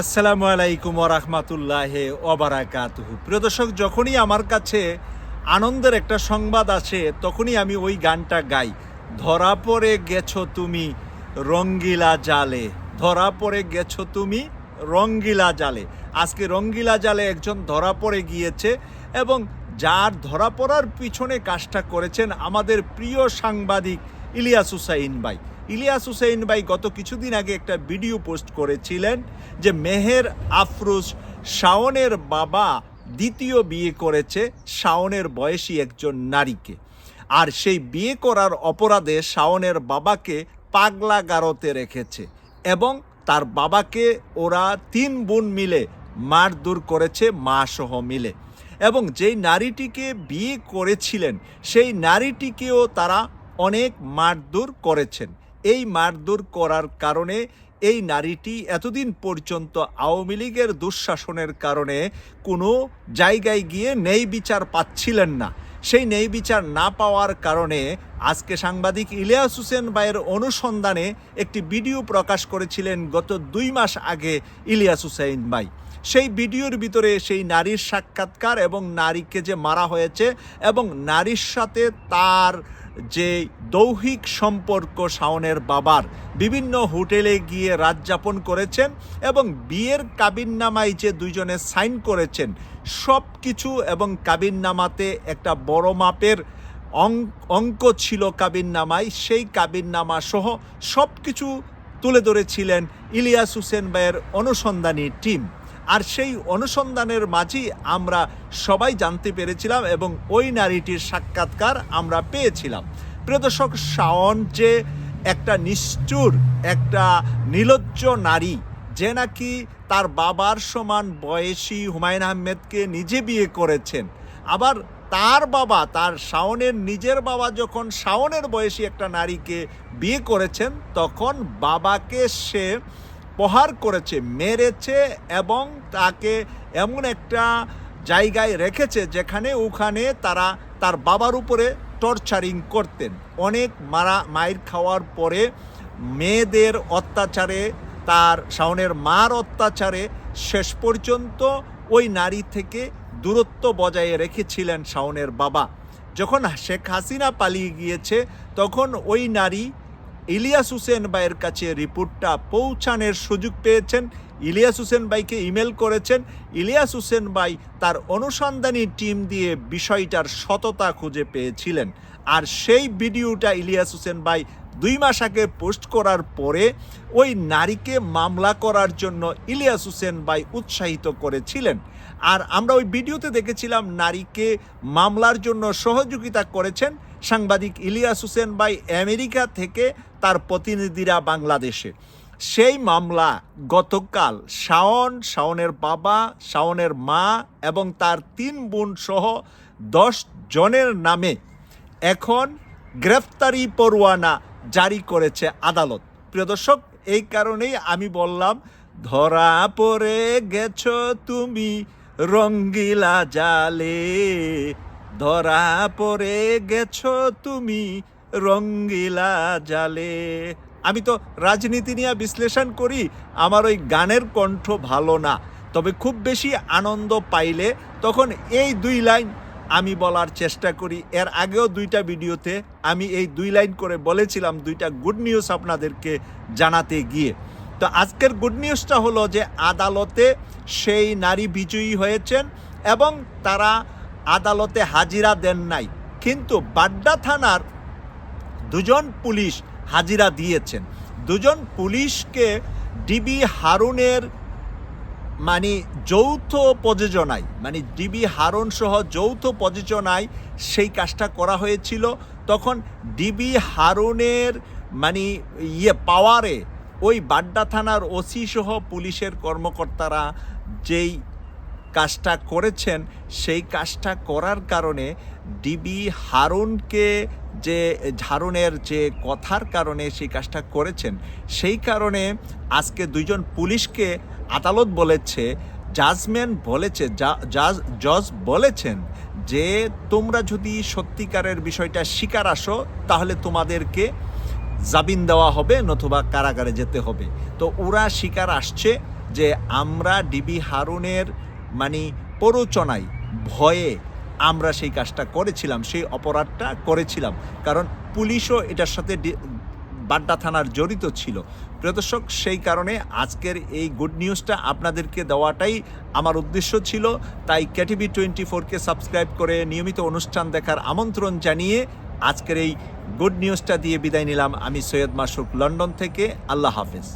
আসসালামু আলাইকুম ওরহমাতুল্লাহ ওবারাকাতুহু প্রিয় দর্শক, যখনই আমার কাছে আনন্দের একটা সংবাদ আসে, তখনই আমি ওই গানটা গাই। ধরা পড়ে গেছো তুমি রঙ্গিলা জালে, ধরা পড়ে গেছো তুমি রঙ্গিলা জালে। আজকে রঙ্গিলা জালে একজন ধরা পড়ে গিয়েছে এবং যার ধরা পড়ার পিছনে কাজটা করেছেন আমাদের প্রিয় সাংবাদিক ইলিয়াস হুসাইন ভাই। ইলিয়াস হুসেইন ভাই গত কিছুদিন আগে একটা ভিডিও পোস্ট করেছিলেন যে মেহের আফরোজ শাওনের বাবা দ্বিতীয় বিয়ে করেছে, শাওনের বয়সী একজন নারীকে। আর সেই বিয়ে করার অপরাধে শাওনের বাবাকে পাগলা গারতে রেখেছে এবং তার বাবাকে ওরা তিন বোন মিলে মারধর করেছে মা সহ মিলে। এবং যেই নারীটিকে বিয়ে করেছিলেন, সেই নারীটিকেও তারা অনেক মারধর করেছেন। এই মারধর করার কারণে এই নারীটি এতদিন পর্যন্ত আওয়ামী লীগের দুঃশাসনের কারণে কোনো জায়গায় গিয়ে নেই বিচার পাচ্ছিলেন না। সেই নেই বিচার না পাওয়ার কারণে আজকে সাংবাদিক ইলিয়াস হোসেন ভাইয়ের অনুসন্ধানে একটি ভিডিও প্রকাশ করেছিলেন গত দুই মাস আগে ইলিয়াস হুসেন ভাই। সেই ভিডিওর ভিতরে সেই নারীর সাক্ষাৎকার এবং নারীকে যে মারা হয়েছে এবং নারীর সাথে তার যে দৌহিক সম্পর্ক শাওনের বাবার বিভিন্ন হোটেলে গিয়ে রাত যাপন করেছেন এবং বিয়ের কাবিননামায় যে দুইজনে সাইন করেছেন সব কিছু এবং কাবিননামাতে একটা বড় মাপের অঙ্ক ছিল কাবিননামায়, সেই কাবিননামা সহ সব কিছু তুলে ধরেছিলেন ইলিয়াস হুসেন ভাইয়ের অনুসন্ধানী টিম। আর সেই অনুসন্ধানের মাঝেই আমরা সবাই জানতে পেরেছিলাম এবং ওই নারীটির সাক্ষাৎকার আমরা পেয়েছিলাম। প্রিয় দর্শক, শাওন যে একটা নিষ্ঠুর, একটা নিলজ্জ নারী, যে নাকি তার বাবার সমান বয়সী হুমায়ুন আহমেদকে নিজে বিয়ে করেছেন, আবার তার বাবা, তার শাওনের নিজের বাবা যখন শাওনের বয়সী একটা নারীকে বিয়ে করেছেন, তখন বাবাকে সে প্রহার করেছে, মেরেছে এবং তাকে এমন একটা জায়গায় রেখেছে যেখানে ওখানে তারা তার বাবার উপরে টর্চারিং করতেন। অনেক মারা, মায়ের খাওয়ার পরে মেয়েদের অত্যাচারে, তার শাওনের মার অত্যাচারে শেষ পর্যন্ত ওই নারী থেকে দূরত্ব বজায় রেখেছিলেন শাওনের বাবা। যখন শেখ হাসিনা পালিয়ে গিয়েছে, তখন ওই নারী ইলিয়াস হুসেন ভাইয়ের কাছে রিপোর্টটা পৌঁছানোর সুযোগ পেয়েছেন। ইলিয়াস হুসেন ভাইকে ইমেল করেছেন। ইলিয়াস হুসেন ভাই তার অনুসন্ধানী টিম দিয়ে বিষয়টার সততা খুঁজে পেয়েছিলেন। আর সেই ভিডিওটা ইলিয়াস হোসেন ভাই দুই মাস আগে পোস্ট করার পরে ওই নারীকে মামলা করার জন্য ইলিয়াস হোসেন ভাই উৎসাহিত করেছিলেন। আর আমরা ওই ভিডিওতে দেখেছিলাম নারীকে মামলার জন্য সহযোগিতা করেছেন সাংবাদিক ইলিয়াস হোসেন ভাই আমেরিকা থেকে তার প্রতিনিধিরা বাংলাদেশে। সেই মামলা গতকাল শাওন, শাওনের বাবা, শাওনের মা এবং তার তিন বোন সহ দশ জনের নামে এখন গ্রেফতারি পরোয়ানা জারি করেছে আদালত। প্রিয় দর্শক, এই কারণেই আমি বললাম, ধরা পড়ে গেছ তুমি রঙ্গিলা জালে। ধরা পড়ে গেছ তুমি রঙ্গিলা জালে। আমি তো রাজনীতি নিয়ে বিশ্লেষণ করি, আমার ওই গানের কণ্ঠ ভালো না। তবে খুব বেশি আনন্দ পাইলে তখন এই দুই লাইন আমি বলার চেষ্টা করি। এর আগেও দুইটা ভিডিওতে আমি এই দুই লাইন করে বলেছিলাম, দুইটা গুড নিউজ আপনাদেরকে জানাতে গিয়ে। তো আজকের গুড নিউজটা হলো যে আদালতে সেই নারী বিজয়ী হয়েছেন এবং তারা আদালতে হাজিরা দেন নাই। কিন্তু বাড্ডা থানার দুজন পুলিশ হাজিরা দিয়েছেন। দুজন পুলিশকে ডিবি হারুনের মানে যৌথ প্রযোজনায় মানে ডিবি হারুন সহ যৌথ প্রযোজনায় সেই কাজটা করা হয়েছিল। তখন ডিবি হারুনের মানে ইয়ে পাওয়ারে ওই বাড্ডা থানার ওসি সহ পুলিশের কর্মকর্তারা যেই কাজটা করেছেন, সেই কাজটা করার কারণে ডিবি হারুনকে যে হারুনের যে কথার কারণে সেই কাজটা করেছেন, সেই কারণে আজকে দুইজন পুলিশকে আদালত বলেছে জাজমেন্ট বলেছে জাজ বলেছেন যে তোমরা যদি সত্যিকারের বিষয়টা স্বীকার আসো, তাহলে তোমাদেরকে জামিন দেওয়া হবে নতুবা কারাগারে যেতে হবে। তো ওরা শিকার আসছে যে আমরা ডিবি হারুনের মানে প্ররোচনায় ভয়ে আমরা সেই কাজটা করেছিলাম, সেই অপরাধটা করেছিলাম। কারণ পুলিশও এটার সাথে বাড্ডা থানার জড়িত ছিল। প্রিয় দর্শক, সেই কারণে আজকের এই গুড নিউজটা আপনাদেরকে দেওয়াটাই আমার উদ্দেশ্য ছিল। তাই ক্যাটিভি টোয়েন্টি ফোরকে সাবস্ক্রাইব করে নিয়মিত অনুষ্ঠান দেখার আমন্ত্রণ জানিয়ে আজকের এই গুড নিউজটা দিয়ে বিদায় নিলাম। আমি সৈয়দ মাসুক, লন্ডন থেকে। আল্লাহ হাফেজ।